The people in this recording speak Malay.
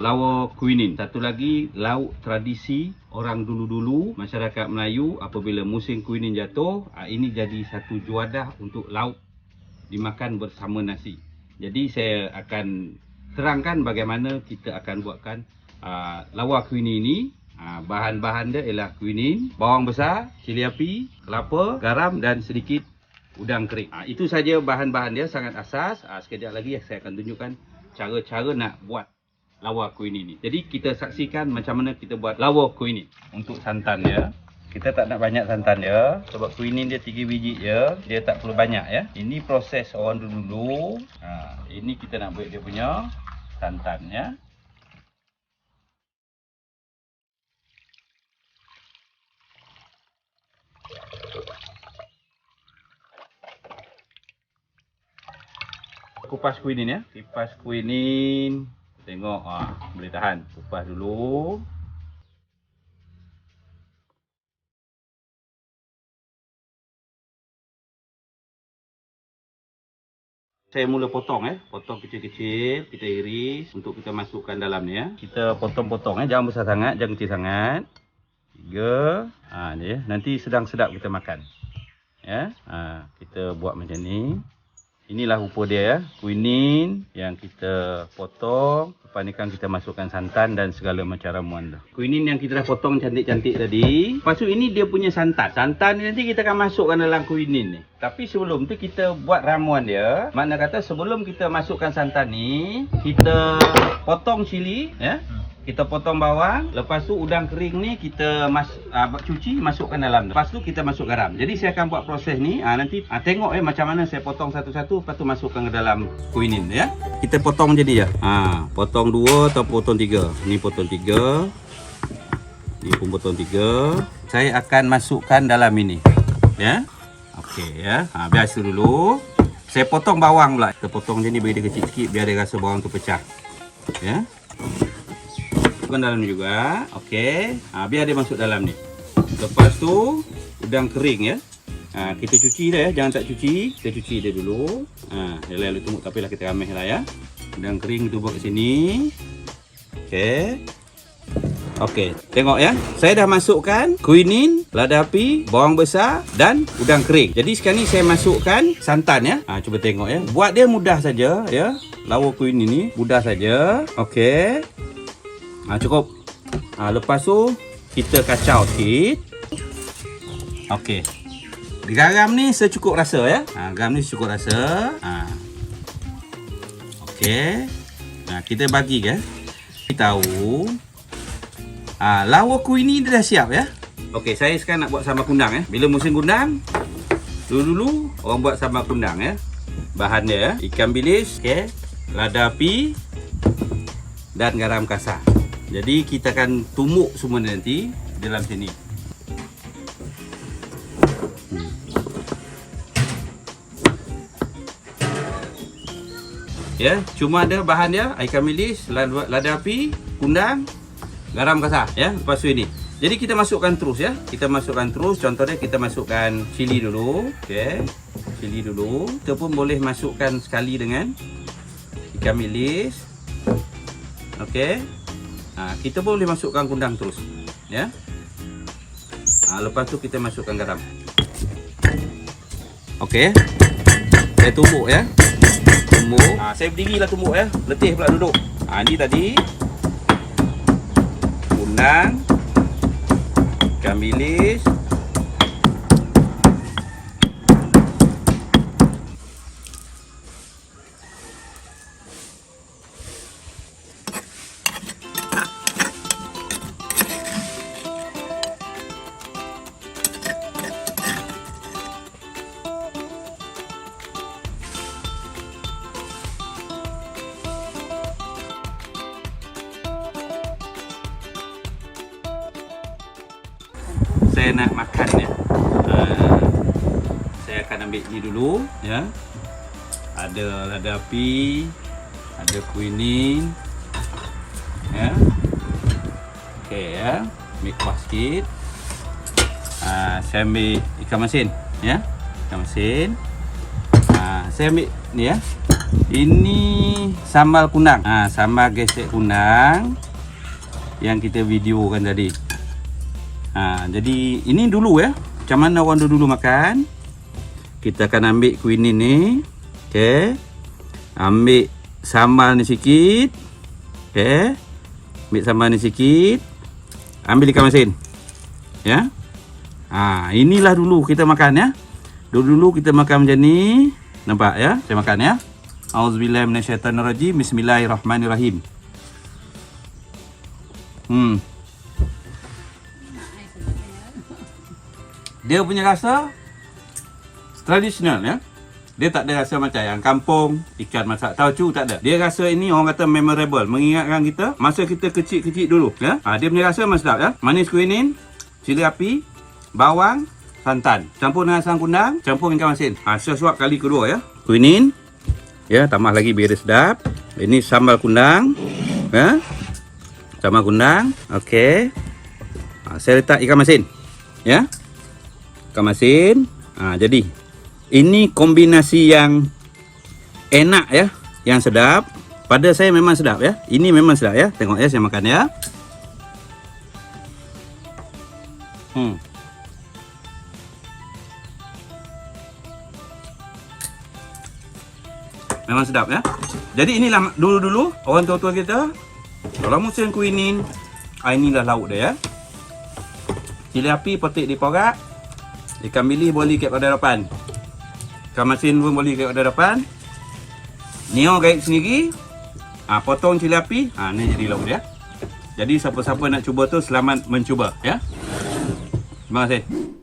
Lawa kuinin. Satu lagi lauk tradisi orang dulu-dulu masyarakat Melayu apabila musim kuinin jatuh, ah, ini jadi satu juadah untuk lauk dimakan bersama nasi. Jadi saya akan terangkan bagaimana kita akan buatkan uh, lawa kuinin ini. Uh, bahan-bahan dia ialah kuinin, bawang besar, cili api, kelapa, garam dan sedikit udang kering. Itu saja bahan-bahan dia sangat asas. Sekejap lagi saya akan tunjukkan cara-cara nak buat lawa kuih ini. Jadi kita saksikan macam mana kita buat lawa kuih ini. Untuk santan dia, kita tak nak banyak santan dia. Sebab kuih ini dia 3 biji je, dia tak perlu banyak ya. Ini proses orang dulu-dulu. Ha, ini kita nak buat dia punya santan ya. Kupas kuinin ya. Kipas kuinin. Tengok ah boleh tahan. Kupas dulu. Saya mula potong eh, potong kecil-kecil, kita iris untuk kita masukkan dalam ni ya. Kita potong-potong eh, jangan besar sangat, jangan kecil sangat. Tiga, ha ni ya. Nanti sedang sedap kita makan. Ya, ha, kita buat macam ni. Inilah rupa dia ya, kuinin yang kita potong. Lepas ni kan kita masukkan santan dan segala macam ramuan dah. Kuinin yang kita dah potong cantik-cantik tadi. Lepas tu ini dia punya santan. Santan ni nanti kita akan masukkan dalam kuinin ni. Tapi sebelum tu kita buat ramuan dia. Makna kata sebelum kita masukkan santan ni, kita potong cili ya. Kita potong bawang, lepas tu udang kering ni kita mas, uh, cuci masukkan dalam. Lepas tu kita masuk garam. Jadi saya akan buat proses ni, uh, nanti uh, tengok eh macam mana saya potong satu-satu lepas tu masukkan ke dalam kuinin ya. Kita potong jadi ya. Ha, potong dua atau potong tiga. Ni potong tiga. Ni pun potong tiga. Saya akan masukkan dalam ini. Ya. Okey ya. Ha, biasa dulu. Saya potong bawang pula. Kita potong je ni bagi dia kecil sikit biar dia rasa bawang tu pecah. Ya masukkan dalam juga. Okey. Ha, biar dia masuk dalam ni. Lepas tu udang kering ya. Ha, kita cuci dia ya. Jangan tak cuci. Kita cuci dia dulu. Ha, yalah lalu tumbuk tapi lah kita ramai lah ya. Udang kering kita buat kat sini. Okey. Okey, tengok ya. Saya dah masukkan kuinin, lada api, bawang besar dan udang kering. Jadi sekarang ni saya masukkan santan ya. Ha, cuba tengok ya. Buat dia mudah saja ya. Lawa kuinin ni mudah saja. Okey. Ha, cukup. Ha, lepas tu kita kacau sikit. Okey. Garam ni secukup rasa ya. Ha, garam ni secukup rasa. Ha. Okey. Ha, kita bagi ke. Kita tahu. Ha, lawa kuih ni dah siap ya. Okey, saya sekarang nak buat sambal kundang ya. Bila musim kundang, dulu-dulu orang buat sambal kundang ya. Bahan dia ya, ikan bilis, okey, lada api dan garam kasar. Jadi kita akan tumbuk semua nanti dalam sini. Ya, cuma ada bahan dia bilis, lada, lada api, kundang, garam kasar ya. Lepas tu ini. Jadi kita masukkan terus ya. Kita masukkan terus. Contohnya kita masukkan cili dulu, okey. Cili dulu. Kita pun boleh masukkan sekali dengan ikan bilis. Okey. Ha, kita boleh masukkan kundang terus. Ya. Ha, lepas tu kita masukkan garam. Okey. Saya tumbuk ya. Tumbuk. Ha, saya berdirilah tumbuk ya. Letih pula duduk. Ha, ni tadi. Kundang. Ikan bilis. Saya nak makan ya. Uh, saya akan ambil ni dulu ya. Ada lada api, ada kuinin. Ya. Okey ya. Ambil kuah sikit. Ah, saya ambil ikan masin ya. Ikan masin. Ah, saya ambil ni ya. Ini sambal kunang. Ah, sambal gesek kunang yang kita videokan tadi. Ha, jadi ini dulu ya. Macam mana orang dulu makan? Kita akan ambil kuinin ni. Okey. Ambil sambal ni sikit. Okey. Ambil sambal ni sikit. Ambil ikan masin. Ya. Ha, inilah dulu kita makan ya. Dulu-dulu kita makan macam ni. Nampak ya? Saya makan ya. Auzubillahi minasyaitonirrajim. Bismillahirrahmanirrahim. Hmm. Dia punya rasa tradisional ya. Dia tak ada rasa macam yang kampung, ikan masak taucu tak ada. Dia rasa ini orang kata memorable, mengingatkan kita masa kita kecil-kecil dulu ya. Ha, dia punya rasa sedap ya. Manis kuinin, cili api, bawang, santan. Campur dengan asam kundang, campur ikan masin. Ha, sesuap kali kedua ya. Kuinin, ya tambah lagi biar dia sedap. Ini sambal kundang, ya. Sambal kundang, okey. Ha, saya letak ikan masin, ya ikan masin. Ha, jadi ini kombinasi yang enak ya, yang sedap. Pada saya memang sedap ya. Ini memang sedap ya. Tengok ya saya makan ya. Hmm. Memang sedap ya. Jadi inilah dulu-dulu orang tua-tua kita kalau musim kuinin, ah, inilah lauk dia ya. Cili api petik di porak, Ikan bili boleh kat pada depan. Ikan masin pun boleh kat pada depan. Nio gaib sendiri. Ha, potong cili api. Ha ni jadi lauk dia. Jadi siapa-siapa nak cuba tu selamat mencuba ya. Terima kasih.